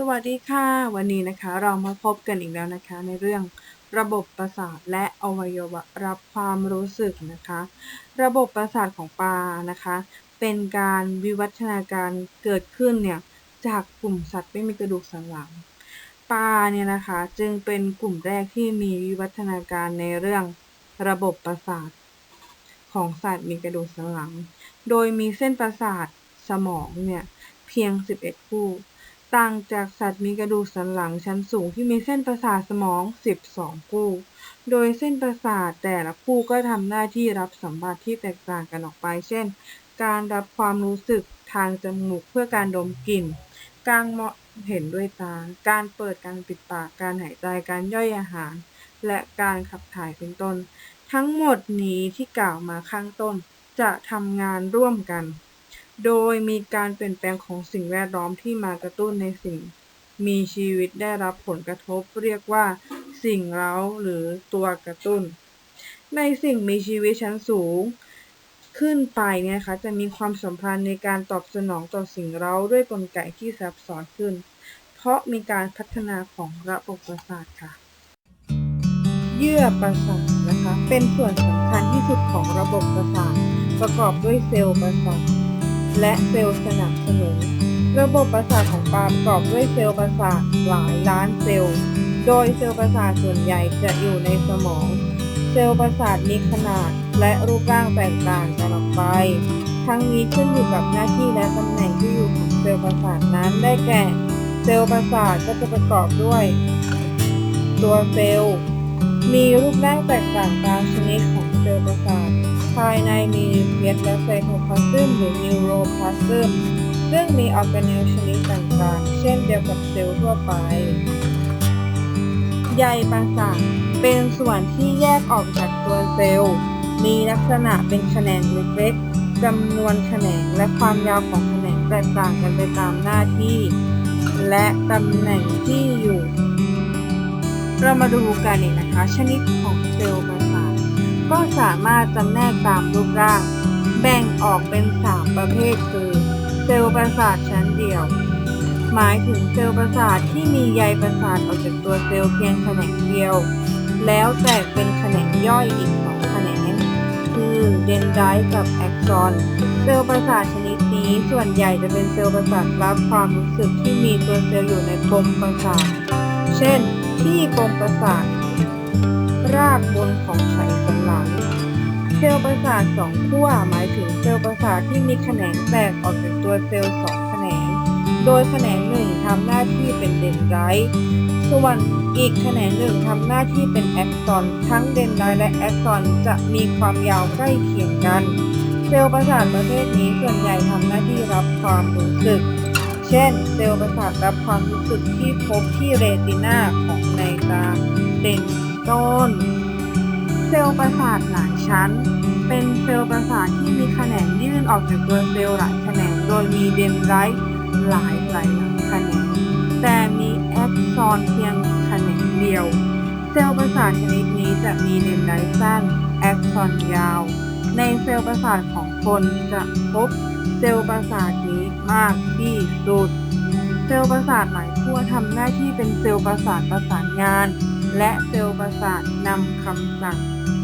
สวัสดีค่ะ วันนี้นะคะเรามาพบกันอีกแล้วนะคะ ในเรื่องระบบประสาทและอวัยวะรับความรู้สึกนะคะ ระบบประสาทของปลานะคะ เป็นการวิวัฒนาการเกิดขึ้นเนี่ยจากกลุ่มสัตว์ไม่มีกระดูกสันหลังปลาเนี่ยนะคะจึงเป็นกลุ่มแรกที่มีวิวัฒนาการในเรื่องระบบประสาทของสัตว์มีกระดูกสันหลัง โดยมีเส้นประสาทสมองเนี่ยเพียง 11 คู่ ต่างจากสัตว์มีกระดูกสันหลังชั้นสูงที่มีเส้นประสาทสมอง 12 คู่ โดยเส้นประสาทแต่ละคู่ก็ทำหน้าที่รับสัมผัสที่แตกต่างกันออกไป เช่น การรับความรู้สึกทางจมูกเพื่อการดมกลิ่น การมองเห็นด้วยตา การเปิดการปิดปาก การหายใจ การย่อยอาหาร และการขับถ่ายเป็นต้น ทั้งหมดนี้ที่กล่าวมาข้างต้นจะทำงานร่วมกัน โดยมีการเปลี่ยนแปลงของสิ่งแวดล้อมที่มากระตุ้นในสิ่ง มีชีวิตได้รับผลกระทบเรียกว่า สิ่งเร้าหรือตัวกระตุ้น ในสิ่งมีชีวิตชั้นสูง ขึ้นไปเนี่ยคะจะมีความสัมพันธ์ในการตอบสนองต่อสิ่งเร้าด้วยกลไกที่ซับซ้อนขึ้น เพราะมีการพัฒนาของระบบประสาทค่ะ เยื่อประสาทนะคะ เป็นส่วนสำคัญที่สุดของระบบประสาทประกอบด้วยเซลล์ประสาท และเซลล์สนับสนุน ระบบประสาทของปลาประกอบด้วยเซลล์ประสาทหลายล้านเซลล์ โดยเซลล์ประสาทส่วนใหญ่จะอยู่ในสมอง เซลล์ประสาทมีขนาดและรูปร่างแตกต่างกันออกไป ทั้งนี้ขึ้นอยู่กับหน้าที่และตำแหน่งที่อยู่ของเซลล์ประสาทนั้นได้แก่ เซลล์ประสาทก็จะประกอบด้วย ตัวเซลล์ มีรูปร่างแตกต่างตามชนิดของ เซลล์ประสาทภายในมีนิวเคลียสและไซโทพลาสมหรือนิวโรพลาสมซึ่งมีออร์แกเนลชนิดต่างๆ เช่นเดียวกับเซลล์ทั่วไป ใยประสาทเป็นส่วนที่แยกออกจากตัวเซลล์ มีลักษณะเป็นแขนงเล็กๆจำนวนแขนงและความยาวของแขนงแตกต่างกันไปตามหน้าที่ และตำแหน่งที่อยู่ เรามาดูกันอีกนะคะ ชนิดของเซลล์ ก็สามารถจำแนกตามรูปร่าง แบ่งออกเป็น 3 ประเภทคือ เซลล์ประสาทชั้นเดียว หมายถึงเซลล์ประสาทที่มีใยประสาทออกจากตัวเซลล์เพียงแขนงเดียว แล้วแตกเป็นแขนงย่อยอีกสองแขนงคือเดนไดกับแอ็กซอน เซลล์ประสาทชนิดนี้ส่วนใหญ่จะเป็นเซลล์ประสาทรับความรู้สึกที่มีตัวเซลล์อยู่ในปมประสาท เช่น ที่ปมประสาทรากบนของไขสัน หลัง เซลล์ประสาทสองขั้วหมายถึงเซลล์ประสาทที่มีแขนงแตกออกจากตัวเซลล์สองแขนง โดยแขนงหนึ่งทำหน้าที่เป็นเดนไดต์ส่วนอีกแขนงหนึ่งทำหน้าที่เป็นแอ็กซอน ทั้งเดนไดต์และแอ็กซอนจะมีความยาวใกล้เคียงกัน เซลล์ประสาทประเภทนี้ส่วนใหญ่ทำหน้าที่รับความรู้สึก เช่น เซลล์ประสาทรับความรู้สึกที่พบที่เรตินาของในตาเป็นต้น เซลล์ประสาทหลายชั้น เป็นเซลล์ประสาทที่มีแขนงยื่นออกจากตัวเซลล์หลายแขนงโดยมีเดนไรต์หลายหลายแขนงแต่มีแอ็กซอนเพียงแขนงเดียว เซลล์ประสาทชนิดนี้จะมีเดนไรต์สั้นแอ็กซอนยาว ในเซลล์ประสาทของคนจะพบเซลล์ประสาทนี้มากที่สุด เซลล์ประสาทหลายขั้วทำหน้าที่เป็นเซลล์ประสาทประสานงาน และเซลล์ประสาทนำคำสั่ง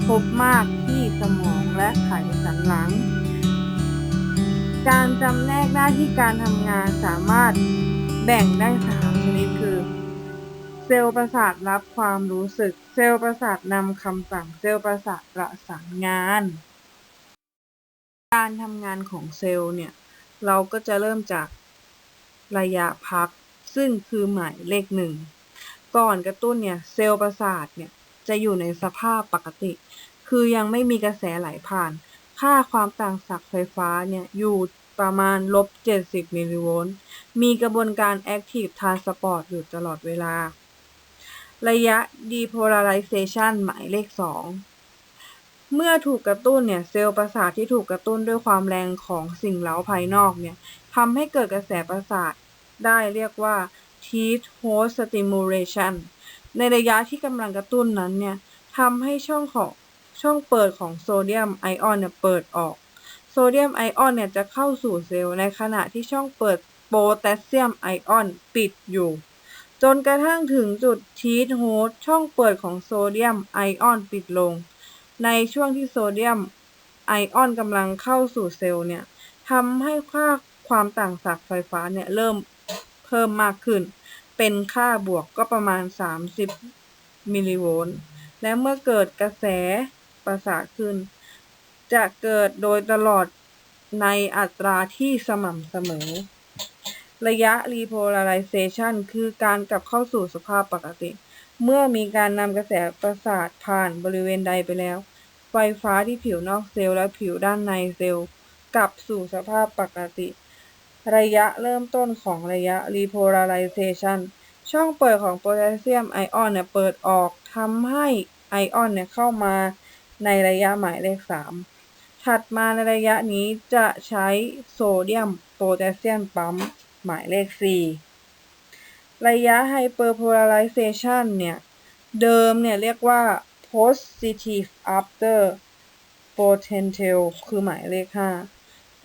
พบมากที่สมองและไขสันหลัง การจำแนกหน้าที่การทำงานสามารถแบ่งได้สามชนิดคือ เซลล์ประสาทรับความรู้สึก เซลล์ประสาทนำคำสั่ง เซลล์ประสาทประสานงาน การทำงานของเซลล์เนี่ย เราก็จะเริ่มจากระยะพัก ซึ่งคือหมายเลขหนึ่ง ก่อนกระตุ้นเนี่ยเซลล์ประสาทเนี่ยจะอยู่ในสภาพปกติ คือยังไม่มีกระแสไหลผ่าน ค่าความต่างศักย์ไฟฟ้าเนี่ยอยู่ประมาณลบ 70 มิลลิโวลต์ มีกระบวนการ Active Transport อยู่ตลอดเวลา ระยะ Depolarization หมายเลข 2 เมื่อถูกกระตุ้นเนี่ยเซลล์ประสาทที่ถูกกระตุ้นด้วยความแรงของสิ่งเร้าภายนอกเนี่ยทำให้เกิดกระแสประสาทได้เรียกว่า Teeth Host Stimulation ในระยะที่กำลังกระตุ้นนั้นเนี่ยทำให้ช่องของช่องเปิดของโซเดียมไอออนเนี่ยเปิดออก โซเดียมไอออนเนี่ยจะเข้าสู่เซลล์ในขณะที่ช่องเปิดโพแทสเซียมไอออนปิดอยู่ จนกระทั่งถึงจุดชีทโฮสช่องเปิดของโซเดียมไอออนปิดลง ในช่วงที่โซเดียมไอออนกำลังเข้าสู่เซลล์เนี่ยทำให้ค่าความต่างศักย์ไฟฟ้าเนี่ยเริ่ม เพิ่มมากขึ้น เป็นค่าบวกก็ประมาณ 30 มิลลิโวลต์และเมื่อเกิดกระแสประสาทขึ้น จะเกิดโดยตลอดในอัตราที่สม่ำเสมอ ระยะ repolarization คือการกลับเข้าสู่สภาพปกติ เมื่อมีการนำกระแสประสาทผ่านบริเวณใดไปแล้ว ไฟฟ้าที่ผิวนอกเซลล์และผิวด้านในเซลล์ กลับสู่สภาพปกติ ระยะเริ่มต้นของระยะ repolarization ช่องเปิดของโพแทสเซียมไอออนเนี่ยเปิดออกทำให้ไอออนเนี่ยเข้ามาในระยะหมายเลข 3 ถัดมาในระยะนี้จะใช้โซเดียมโพแทสเซียมปั๊มหมายเลข 4 ระยะ hyperpolarization เนี่ย เดิมเนี่ยเรียกว่า positive after potential คือหมายเลข 5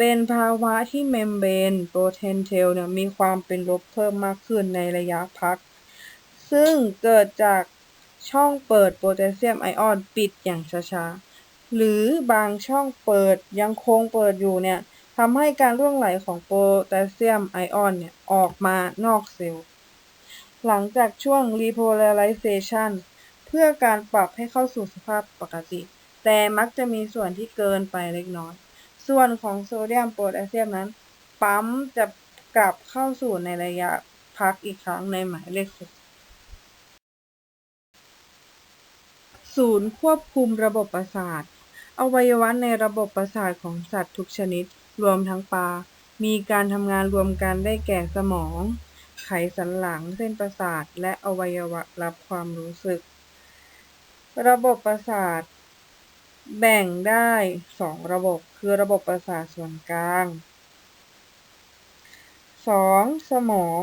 เป็นภาวะที่เมมเบรน potential เนี่ยมีความเป็นลบเพิ่มมากขึ้นในระยะพัก ซึ่งเกิดจากช่องเปิดโพแทสเซียมไอออนปิดอย่างช้าๆ หรือบางช่องเปิดยังคงเปิดอยู่เนี่ยทำให้การร่วงไหลของโพแทสเซียมไอออนเนี่ยออกมานอกเซลล์ หลังจากช่วง repolarization เพื่อการปรับให้เข้าสู่สภาพปกติ แต่มักจะมีส่วนที่เกินไปเล็กน้อย ส่วนของโซเดียมโพแทสเซียมนั้น ปั๊มจะกลับเข้าสู่ในระยะพักอีกครั้งในหมายเลขหกศูนย์ควบคุมระบบประสาท อวัยวะในระบบประสาทของสัตว์ทุกชนิด รวมทั้งปลา มีการทำงานรวมกันได้แก่สมอง ไขสันหลัง เส้นประสาท และอวัยวะรับความรู้สึก ระบบประสาท แบ่งได้สองระบบ คือระบบประสาทส่วนกลางสองสมอง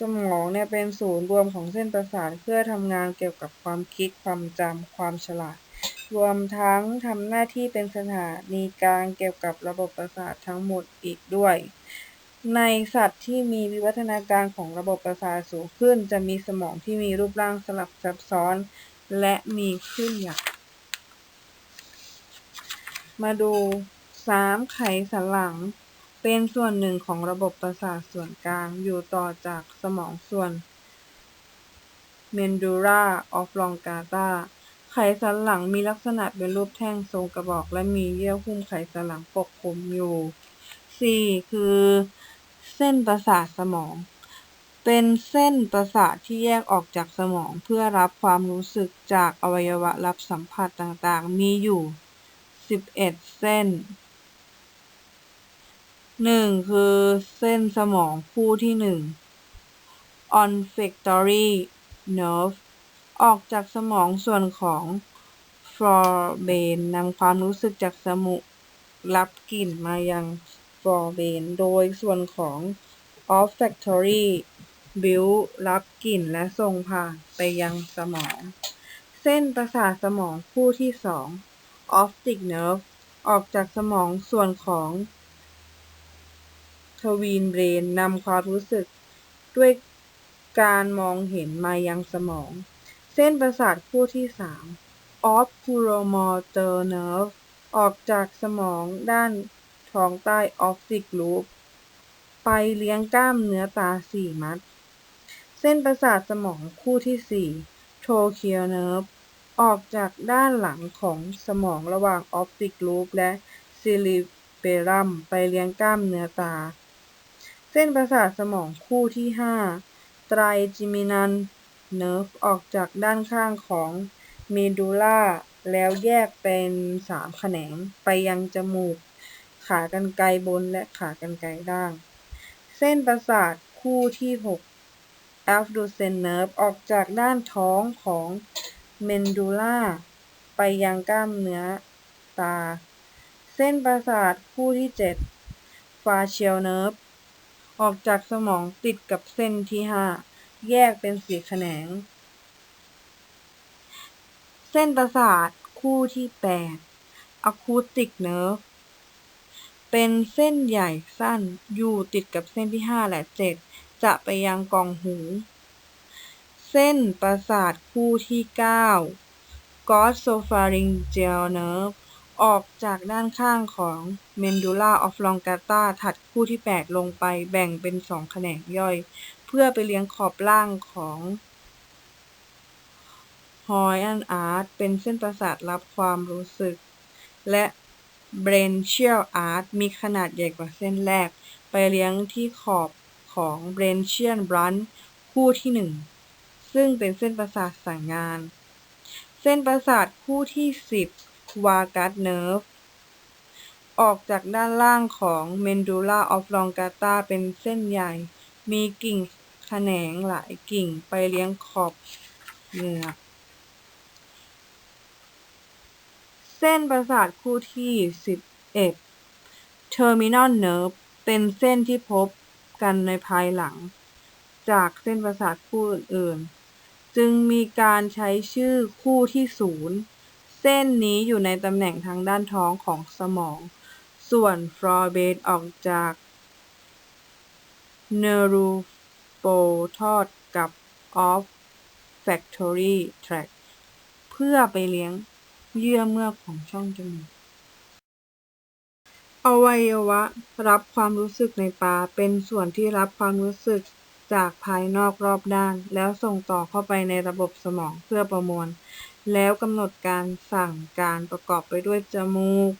สมองเนี่ยเป็นศูนย์รวมของเส้นประสาทเพื่อทำงานเกี่ยวกับความคิดความจำความฉลาด รวมทั้งทำหน้าที่เป็นสถานีกลางเกี่ยวกับระบบประสาททั้งหมดอีกด้วย ในสัตว์ที่มีวิวัฒนาการของระบบประสาทสูงขึ้น จะมีสมองที่มีรูปร่างสลับซับซ้อน และมีขึ้นหยัก มาดู 3. ไขสันหลัง เป็นส่วนหนึ่งของระบบประสาทส่วนกลาง อยู่ต่อจากสมองส่วน medulla oblongata ไขสันหลังมีลักษณะเป็นรูปแท่งทรงกระบอก และมีเยื่อหุ้มไขสันหลังปกคลุมอยู่ 4. คือ เส้นประสาทสมอง เป็นเส้นประสาทที่แยกออกจากสมองเพื่อรับความรู้สึกจากอวัยวะรับสัมผัสต่างๆ มีอยู่ 11เส้น 1. คือเส้นสมองคู่ที่1 olfactory nerve ออกจากสมองส่วนของ forebrain นำความรู้สึกจากสมุรับกลิ่นมายัง forebrain โดยส่วนของ olfactory bulb รับกลิ่นและส่งผ่านไปยังสมอง เส้นประสาทสมองคู่ที่2 optic nerve ออกจากสมองส่วนของ twin brain นำความรู้สึกด้วยการมองเห็นมายังสมอง เส้นประสาทคู่ที่3 oculomotor nerve ออกจากสมองด้านท้องใต้ optic loop ไปเลี้ยงกล้ามเนื้อตา4มัด เส้นประสาทสมองคู่ที่4 trochlear nerve ออกจากด้านหลังของสมองระหว่าง optic loop และ cerebellum ไปเลี้ยงกล้ามเนื้อตา เส้นประสาทสมองคู่ที่5 trigeminal nerve ออกจากด้านข้างของ medulla แล้วแยกเป็น3แขนงไปยังจมูก ขากรรไกรบนและขากรรไกรล่าง เส้นประสาทคู่ที่ 6 abducens nerve ออกจากด้านท้องของ medulla ไปยังกล้ามเนื้อตา เส้นประสาทคู่ที่7 facial nerve ออกจากสมองติดกับเส้นที่ 5 แยกเป็นสี่แขนง เส้นประสาทคู่ที่8 acoustic nerve เเป็นเส้นใหญ่สั้นอยู่ติดกับเส้นที่ 5 และ 7 จะไปยังกล่องหู เส้นประสาทคู่ที่ 9 glossopharyngeal nerve ออกจากด้านข้างของ medulla oblongata ถัดคู่ที่ 8 ลงไปแบ่งเป็น2แขนงย่อย เพื่อไปเลี้ยงขอบล่างของ Hoyan arch เป็นเส้นประสาทรับความรู้สึก และ branchial arch มีขนาดใหญ่กว่าเส้นแรก ไปเลี้ยงที่ขอบของ branchial branch คู่ที่ 1 ซึ่งเป็นเส้นประสาทสั่งงาน เส้นประสาทคู่ที่ 10 vagus nerve ออกจากด้านล่างของ medulla oblongata เป็นเส้นใหญ่ มีกิ่งแขนงหลายกิ่งไปเลี้ยงขอบเหงือกเส้นประสาทคู่ที่ 11 terminal nerve เป็นเส้นที่พบกันในภายหลัง จากเส้นประสาทคู่อื่นๆ จึงมีการใช้ชื่อคู่ที่ศูนย์เส้นนี้อยู่ในตำแหน่งทางด้านท้องของสมอง ส่วน forebrain ออกจาก neuropotot กับ olfactory tract เพื่อไปเลี้ยงเยื่อเมือกของช่องจมูกอวัยวะรับความรู้สึกในปลาเป็นส่วนที่รับความรู้สึก จากภายนอกรอบด้าน แล้วส่งต่อเข้าไปในระบบสมองเพื่อประมวล แล้วกำหนดการสั่งการประกอบไปด้วยจมูก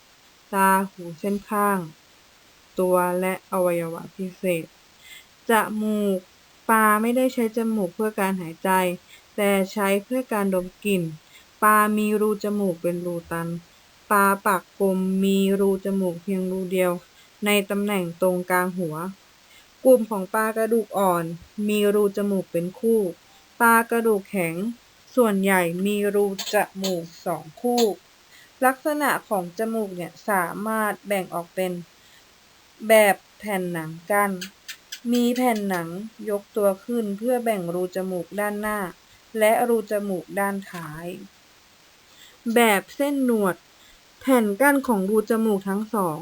ตา หูเส้นข้าง ตัวและอวัยวะพิเศษ จมูก ปลาไม่ได้ใช้จมูกเพื่อการหายใจ แต่ใช้เพื่อการดมกลิ่น ปลามีรูจมูกเป็นรูตัน ปลาปากกลมมีรูจมูกเพียงรูเดียว ในตำแหน่งตรงกลางหัว กลุ่มของปลากระดูกอ่อน มีรูจมูกเป็นคู่ ปลากระดูกแข็ง ส่วนใหญ่มีรูจมูกสองคู่ ลักษณะของจมูกเนี่ยสามารถแบ่งออกเป็นแบบแผ่นหนังกั้นมีแผ่นหนังยกตัวขึ้นเพื่อแบ่งรูจมูกด้านหน้า และรูจมูกด้านท้าย แบบเส้นหนวด แผ่นกั้นของรูจมูกทั้งสอง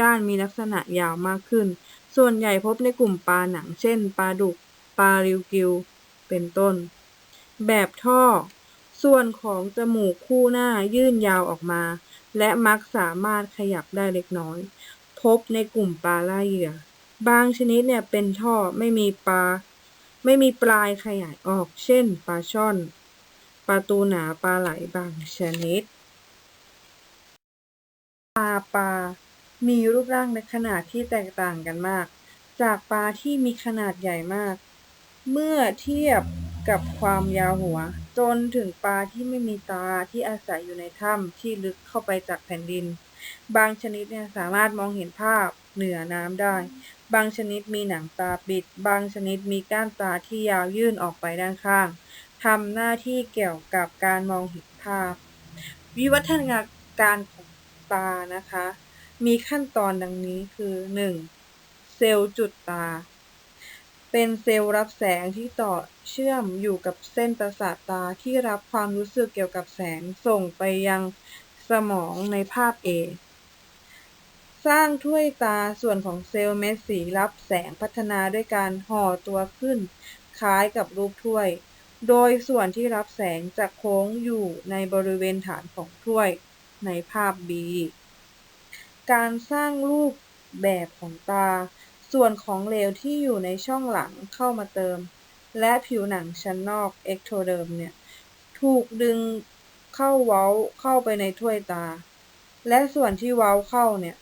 ด้านมีลักษณะยาวมากขึ้น ส่วนใหญ่พบในกลุ่มปลาหนัง เช่น ปลาดุก ปลาริวกิว เป็นต้น แบบท่อ ส่วนของจมูกคู่หน้ายื่นยาวออกมา และมักสามารถขยับได้เล็กน้อย พบในกลุ่มปลาล่าเหยื่อ บางชนิดเนี่ยเป็นท่อไม่มีปลา ไม่มีปลายขยายออก เช่น ปลาช่อน ปลาตูหนา ปลาไหลบางชนิด ปลาปลา มีรูปร่างและขนาดที่แตกต่างกันมาก จากปลาที่มีขนาดใหญ่มาก เมื่อเทียบกับความยาวหัว จนถึงปลาที่ไม่มีตาที่อาศัยอยู่ในถ้ำที่ลึกเข้าไปจากแผ่นดิน บางชนิดเนี่ยสามารถมองเห็นภาพเหนือน้ำได้ บางชนิดมีหนังตาปิด บางชนิดมีก้านตาที่ยาวยื่นออกไปด้านข้างทำหน้าที่เกี่ยวกับการมองเห็นภาพ วิวัฒนาการของตานะคะ มีขั้นตอนดังนี้คือ 1. เซลล์จุดตา เป็นเซลล์รับแสงที่ต่อเชื่อมอยู่กับเส้นประสาทตาที่รับความรู้สึกเกี่ยวกับแสงส่งไปยังสมองในภาพ A สร้างถ้วยตาส่วนของเซลล์เม็ดสีรับแสงพัฒนาด้วยการห่อตัวขึ้น คล้ายกับรูปถ้วย โดยส่วนที่รับแสงจะโค้งอยู่ในบริเวณฐานของถ้วยในภาพ B การสร้างรูปแบบของตา ส่วนของเหลวที่อยู่ในช่องหลังเข้ามาเติม และผิวหนังชั้นนอกเอ็กโทเดิมเนี่ย ถูกดึงเข้าเว้าเข้าไปในถ้วยตา และส่วนที่เว้าเข้าเนี่ย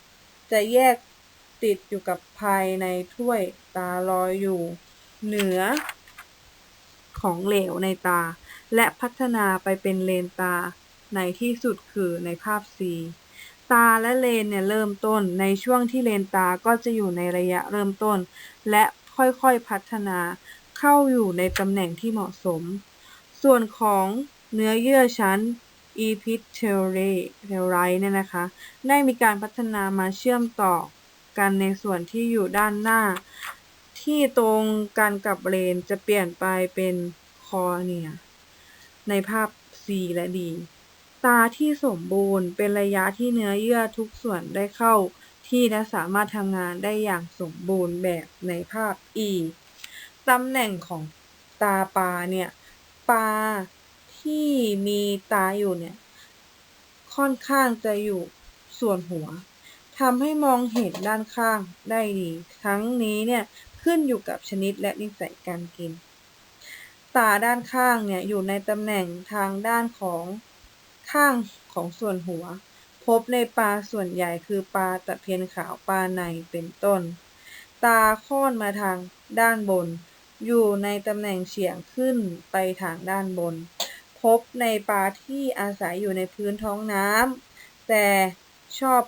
จะแยกติดอยู่กับภายในถ้วยตาลอยอยู่ เหนือ ของเหลวในตา และพัฒนาไปเป็นเลนตาในที่สุดคือในภาพ C ตาและเลนเนี่ยเริ่มต้น ในช่วงที่เลนตาก็จะอยู่ในระยะเริ่มต้น และค่อยๆพัฒนาเข้าอยู่ในตำแหน่งที่เหมาะสม ส่วนของเนื้อเยื่อชั้น epithelial เนี่ยนะคะ ได้มีการพัฒนามาเชื่อมต่อกันในส่วนที่อยู่ด้านหน้า ที่ตรงกันกับเลนจะเปลี่ยนไปเป็นคอเนียในภาพ C และ D ตาที่สมบูรณ์ เป็นระยะที่เนื้อเยื่อทุกส่วนได้เข้าที่และสามารถทำงานได้อย่างสมบูรณ์แบบในภาพ E ตำแหน่งของตาปลาเนี่ยปลาที่มีตาอยู่เนี่ยค่อนข้างจะอยู่ส่วนหัวทำให้มองเห็นด้านข้างได้ดีทั้งนี้เนี่ยขึ้นอยู่กับชนิดและนิสัยการกิน ตาด้านข้างเนี่ยอยู่ในตำแหน่งทางด้านของ ข้างของส่วนหัว พบในปลาส่วนใหญ่คือปลาตะเพียนขาวปลาในเป็นต้น ตาค่อนมาทางด้านบน อยู่ในตำแหน่งเฉียงขึ้นไปทางด้านบน พบในปลาที่อาศัยอยู่ในพื้นท้องน้ำแต่ชอบ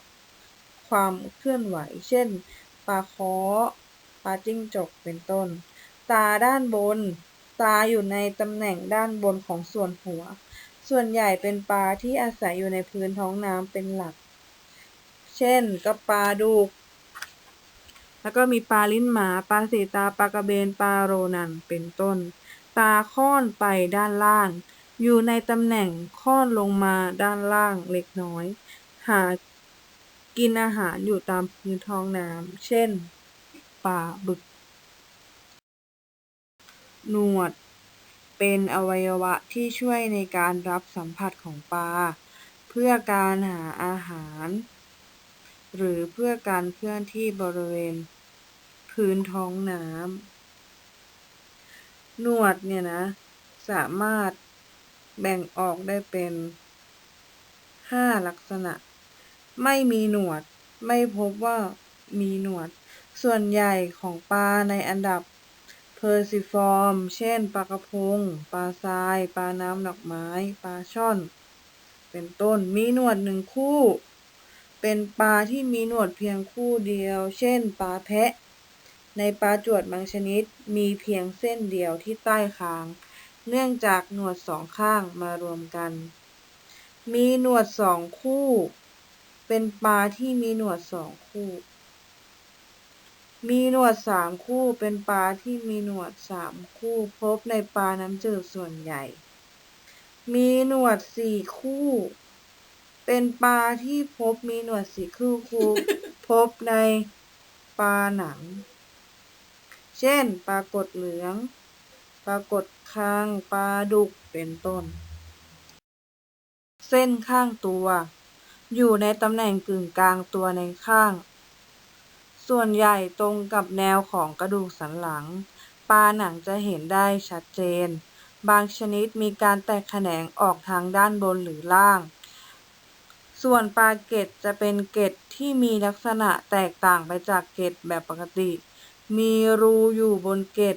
ความเคลื่อนไหว เช่น ปลาคอปลาจิ้งจก เป็นต้น ตาด้านบน ตาอยู่ในตำแหน่งด้านบนของส่วนหัว ส่วนใหญ่เป็นปลาที่อาศัยอยู่ในพื้นท้องน้ำเป็นหลัก เช่นก็ปลาดุก แล้วก็มีปลาลิ้นหมา ปลาสีตา ปลากระเบน ปลาโรนัน เป็นต้น ตาค่อนไปด้านล่าง อยู่ในตำแหน่งค่อนลงมาด้านล่างเล็กน้อย หากินอาหารอยู่ตามพื้นท้องน้ำ เช่น ปลาบึก หนวด เป็นอวัยวะที่ช่วยในการรับสัมผัสของปลา เพื่อการหาอาหาร หรือเพื่อการเคลื่อนที่บริเวณ พื้นท้องน้ำหนวดเนี่ยนะ สามารถแบ่งออกได้เป็น 5 ลักษณะ ไม่มีหนวด ไม่พบว่ามีหนวด ส่วนใหญ่ของปลาในอันดับ เพอร์ซิฟอร์ม เช่น ปลากระพง ปลาทราย ปลาน้ำดอกไม้ ปลาช่อน เป็นต้น มีหนวดหนึ่งคู่ เป็นปลาที่มีหนวดเพียงคู่เดียว เช่น ปลาแพะ ในปลาจวดบางชนิด มีเพียงเส้นเดียวที่ใต้คาง เนื่องจากหนวดสองข้างมารวมกัน มีหนวดสองคู่ เป็นปลาที่มีหนวดสองคู่ มีหนวดสามคู่ เป็นปลาที่มีหนวดสามคู่ พบในปลาน้ำจืดส่วนใหญ่ มีหนวดสี่คู่ เป็นปลาที่พบมีหนวดสี่คู่คู่ พบในปลาหนัง เช่น ปลากดเหลือง ปลากดคางปลาดุก เป็นต้น เส้นข้างตัว อยู่ในตำแหน่งกึ่งกลางตัวในข้าง ส่วนใหญ่ตรงกับแนวของกระดูกสันหลัง ปลาหนังจะเห็นได้ชัดเจน บางชนิดมีการแตกแขนงออกทางด้านบนหรือล่าง ส่วนปลาเกตจะเป็นเกตที่มีลักษณะแตกต่างไปจากเกตแบบปกติ มีรูอยู่บนเกต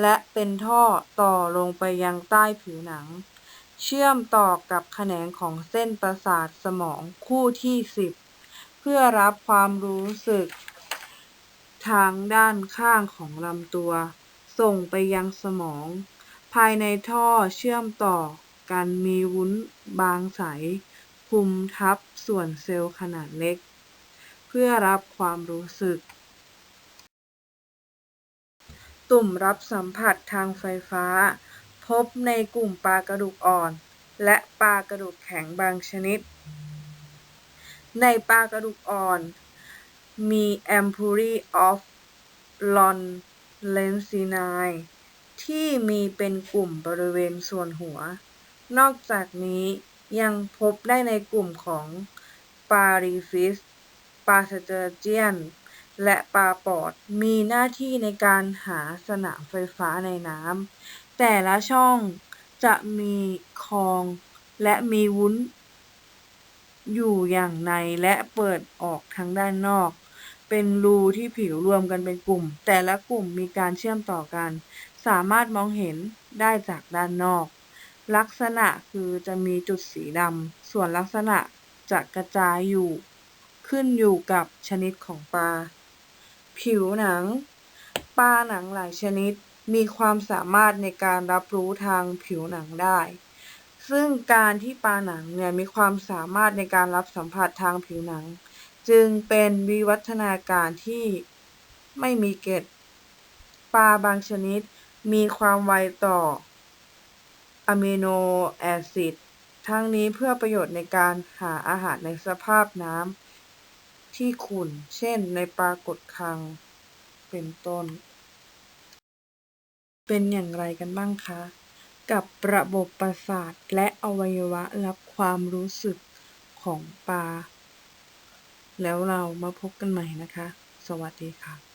และเป็นท่อต่อลงไปยังใต้ผิวหนัง เชื่อมต่อกับแขนงของเส้นประสาทสมองคู่ที่ 10 เพื่อรับความรู้สึก ทางด้านข้างของลำตัว ส่งไปยังสมอง ภายในท่อเชื่อมต่อกันมีวุ้นบางใสคลุมทับส่วนเซลล์ขนาดเล็ก เพื่อรับความรู้สึก ตุ่มรับสัมผัสทางไฟฟ้า พบในกลุ่มปลากระดูกอ่อน และปลากระดูกแข็งบางชนิด ในปลากระดูกอ่อน มี ampullae of Lon Lencini ที่มีเป็นกลุ่มบริเวณส่วนหัว นอกจากนี้ยังพบได้ในกลุ่มของปลารีฟิสปลาสเตอร์เจียน และปลาปอด มีหน้าที่ในการหาสนามไฟฟ้าในน้ำ แต่ละช่องจะมีคลองและมีวุ้น อยู่อย่างในและเปิดออกทางด้านนอก เป็นรูที่ผิวรวมกันเป็นกลุ่ม แต่ละกลุ่มมีการเชื่อมต่อกัน สามารถมองเห็นได้จากด้านนอก ลักษณะคือจะมีจุดสีดำ ส่วนลักษณะจะกระจายอยู่ ขึ้นอยู่กับชนิดของปลา ผิวหนัง ปลาหนังหลายชนิดมีความสามารถในการรับรู้ทางผิวหนังได้ ซึ่งการที่ปลาหนังเนี่ยมีความสามารถในการรับสัมผัสทางผิวหนัง จึงเป็นวิวัฒนาการที่ไม่มีเกตปลาบางชนิดมีความไวต่ออะมิโนแอซิดทั้งนี้เพื่อประโยชน์ในการหาอาหารในสภาพน้ำที่ขุ่น เช่นในปลากดคัง เป็นต้น เป็นอย่างไรกันบ้างคะ กับระบบประสาทและอวัยวะรับความรู้สึกของปลา แล้วเรามาพบกันใหม่นะคะ สวัสดีค่ะ